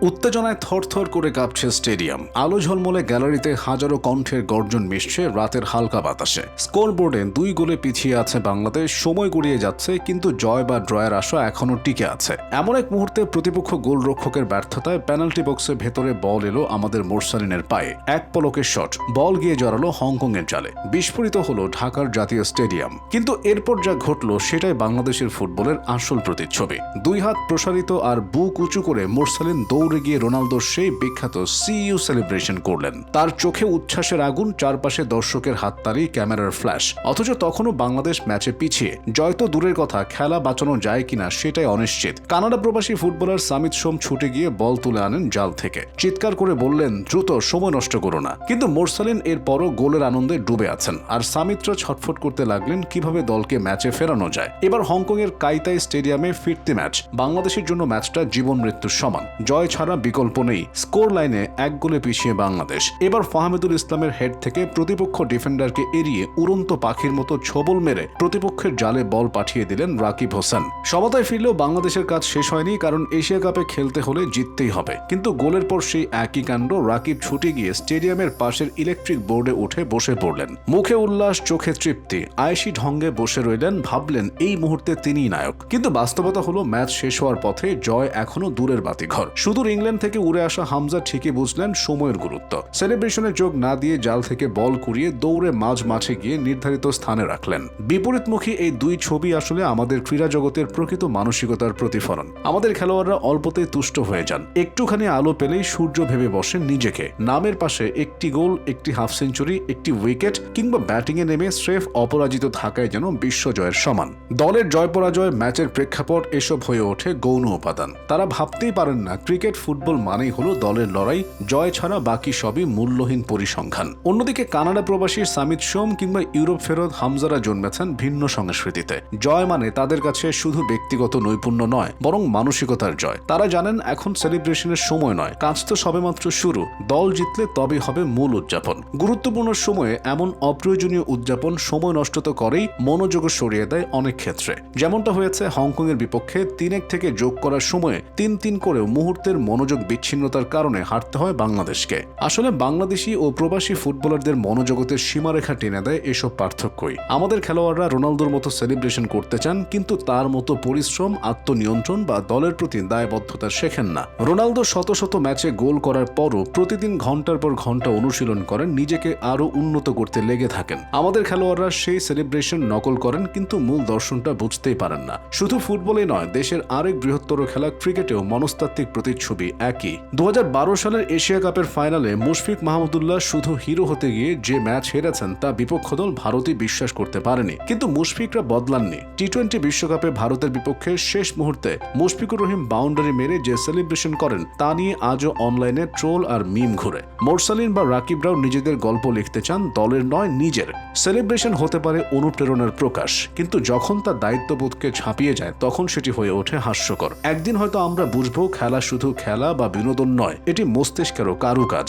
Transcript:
উত্তেজনায় থরথর করে কাঁপছে স্টেডিয়াম। আলো ঝলমলে গ্যালারিতে হাজারো কণ্ঠের গর্জন মিশছে, রাতের হালকা বাতাসে। স্কোরবোর্ডে দুই গোলে পিছিয়ে আছে বাংলাদেশ, সময় গড়িয়ে যাচ্ছে, কিন্তু জয় বা ড্রয়ের আশা এখনও টিকে আছে। এমন এক মুহূর্তে প্রতিপক্ষ গোলরক্ষকের ব্যর্থতায় পেনাল্টি বক্সের ভেতরে বল এলো আমাদের মোরসালিনের পায়ে। এক পলকের শট, বল গিয়ে জড়ালো হংকং এর জালে। বিস্ফোরিত হলো ঢাকার জাতীয় স্টেডিয়াম। কিন্তু এরপর যা ঘটলো, সেটাই বাংলাদেশের ফুটবলের আসল প্রতিচ্ছবি। দুই হাত প্রসারিত আর বুক উঁচু করে মোরসালিন দৌড়ে গিয়ে রোনালদোর সেই বিখ্যাত সিইউ সেলিব্রেশন করলেন। তার চোখে উচ্ছ্বাসের আগুন, চারপাশে দর্শকের হাততালি, ক্যামেরার ফ্ল্যাশ অথচ তখনও বাংলাদেশ ম্যাচে পিছিয়ে। জয় তো দূরের কথা, খেলা বাঁচানো যায় কিনা সেটাই অনিশ্চিত। কানাডা প্রবাসী ফুটবলার সামিত সোম ছুটে গিয়ে বল তুলে আনেন জাল থেকে। চিৎকার করে বললেন, দ্রুত, সময় নষ্ট করো না। কিন্তু মোরসালিন এরপরও গোলের আনন্দে ডুবে আছেন। আর সামিত্র ছটফট করতে লাগলেন, কীভাবে দলকে ম্যাচে ফেরানো যায়? এবার হংকং এর কাইতাই স্টেডিয়ামে ফিরতি ম্যাচ। বাংলাদেশের জন্য ম্যাচটা জীবন মৃত্যুর সমান। জয় ছাড়া বিকল্প নেই। স্কোর লাইনে এক গোলে পিছিয়ে বাংলাদেশ। এবার ফাহমেদুল ইসলামের হেড থেকে প্রতিপক্ষ ডিফেন্ডারকে এড়িয়ে উড়ন্ত পাখির মতো ছবল মেরে প্রতিপক্ষের জালে বল পাঠিয়ে দিলেন রাকিব হোসেন। সমতায় ফিরলেও বাংলাদেশের কাজ শেষ হয়নি, কারণ এশিয়া কাপে খেলতে হলে জিততেই হবে। কিন্তু গোলের পর সেই একই কাণ্ড রাকিব ছুটে গিয়ে স্টেডিয়ামের পাশের ইলেকট্রিক বোর্ডে উঠে বসে পড়লেন। মুখে উল্লাস, চোখে তৃপ্তি আয়েসি ঢঙ্গে বসে রইলেন, ভাবলেন এই মুহূর্তে তিনিই নায়ক। কিন্তু বাস্তবতা হলো, ম্যাচ শেষ হওয়ার পথে জয় এখনও দূরের বাতিঘর। সুদূর ইংল্যান্ড থেকে উড়ে আসা হামজা ঠিকই বুঝলেন সময়ের গুরুত্ব। সেলিব্রেশনে যোগ না দিয়ে জাল থেকে বল কুড়িয়ে দৌড়ে মাঝ মাঠে গিয়ে নির্ধারিত স্থানে রাখলেন। বিপরীতমুখী এই দুই ছবি আসলে আমাদের ক্রীড়া জগতের প্রকৃত মানসিকতার প্রতিফলন। আমাদের খেলোয়াড়রা অল্পতেই তুষ্ট হয়ে যান। একটুখানি আলো পেলেই সূর্য ভেবে বসেন নিজেকে। নামের পাশে একটি গোল, একটি হাফ সেঞ্চুরি, একটি উইকেট কিংবা ব্যাটিংয়ে নেমে স্রেফ অপরাজিত থাকায় যেন বিশ্বজয়ের সমান। দলের জয় পরাজয়, ম্যাচের প্রেক্ষাপট এসব হয়ে ওঠে গৌণ উপাদান। তারা ভাবতেই পারেন না, ক্রিকেট ফুটবল মানেই হলো দলের লড়াই, জয় ছাড়া বাকি সবই মূল্যহীন পরিসংখ্যান। অন্যদিকে কানাডা প্রবাসী সামিত সোম কিংবা ইউরোপ ফেরত হামজারা জন্মেছেন ভিন্ন সংস্কৃতিতে। জয় মানে তাদের কাছে শুধু ব্যক্তিগত নৈপুণ্য নয়, বরং মানসিকতার জয়। তারা জানেন এখন সেলিব্রেশনের সময় নয়, কাজ তো সবেমাত্র শুরু, দল জিতলে তবে হবে মূল উদযাপন। গুরুত্বপূর্ণ সময়ে এমন অপ্রয়োজনীয় উদযাপন সময় নষ্ট তো করেই মনোযোগ সরিয়ে দেয় অনেক ক্ষেত্রে। যেমনটা হয়েছে হংকং এর বিপক্ষে তিনেক থেকে যোগ করার সময়ে তিন তিন করেও মুহূর্তের মনোযোগ বিচ্ছিন্নতার কারণে হারতে হয় বাংলাদেশকে। আসলে বাংলাদেশি ও প্রবাসী ফুটবলারদের মনোজগতের সীমারেখা টেনে দেয় এসব পার্থক্যই। আমাদের খেলোয়াড়রা রোনালদোর মতো সেলিব্রেশন করতে চান, কিন্তু তার মতো পরিশ্রম, আত্মনিয়ন্ত্রণ বা দলের প্রতি দায়বদ্ধতা শেখেন না। রোনালদো শত শত ম্যাচে গোল করার পরও প্রতিদিন ঘণ্টার পর ঘণ্টা অনুশীলন করেন, নিজেকে আরও উন্নত করতে লেগে থাকেন। আমাদের খেলোয়াড়রা সেই সেলিব্রেশন নকল করেন, কিন্তু মূল দর্শনটা বুঝতেই পারেন না। শুধু ফুটবলে নয়, দেশের আরেক বৃহত্তর খেলা ক্রিকেটেও মনস্তাত্ত্বিক প্রতিচ্ছবি একই। দু সালের এশিয়া কাপের ফাইনালে মুশফিক মাহমুদুল্লাহ শুধু হিরো হতে গিয়ে যে ম্যাচ হেরেছেন তা বিপক্ষ দল ভারতই বিশ্বাস করতে পারেনি। কিন্তু মুশফিকরা বদলাননি। টি টোয়েন্টি বিশ্বকাপে ভারতের বিপক্ষে শেষ মুহূর্তে মুশফিকুর রহিম বাউন্ডারি মেরে যে সেলিব্রেশন করেন, তা নিয়ে আজও অনলাইনে ট্রোল আর মিম ঘুরে। মোরসালিন বা রাকিবরাও নিজেদের গল্প লিখতে চান, দলের নয়, নিজের। সেলিব্রেশন হতে পারে অনুপ্রেরণার প্রকাশ। কিন্তু যখন তা দায়িত্ববোধকে ছাপিয়ে যায়, তখন সেটি হয়ে ওঠে হাস্যকর। একদিন হয়তো আমরা বুঝব, খেলা শুধু খেলা বা বিনোদন নয় এটি মস্তিষ্কেরও কারুকাজ।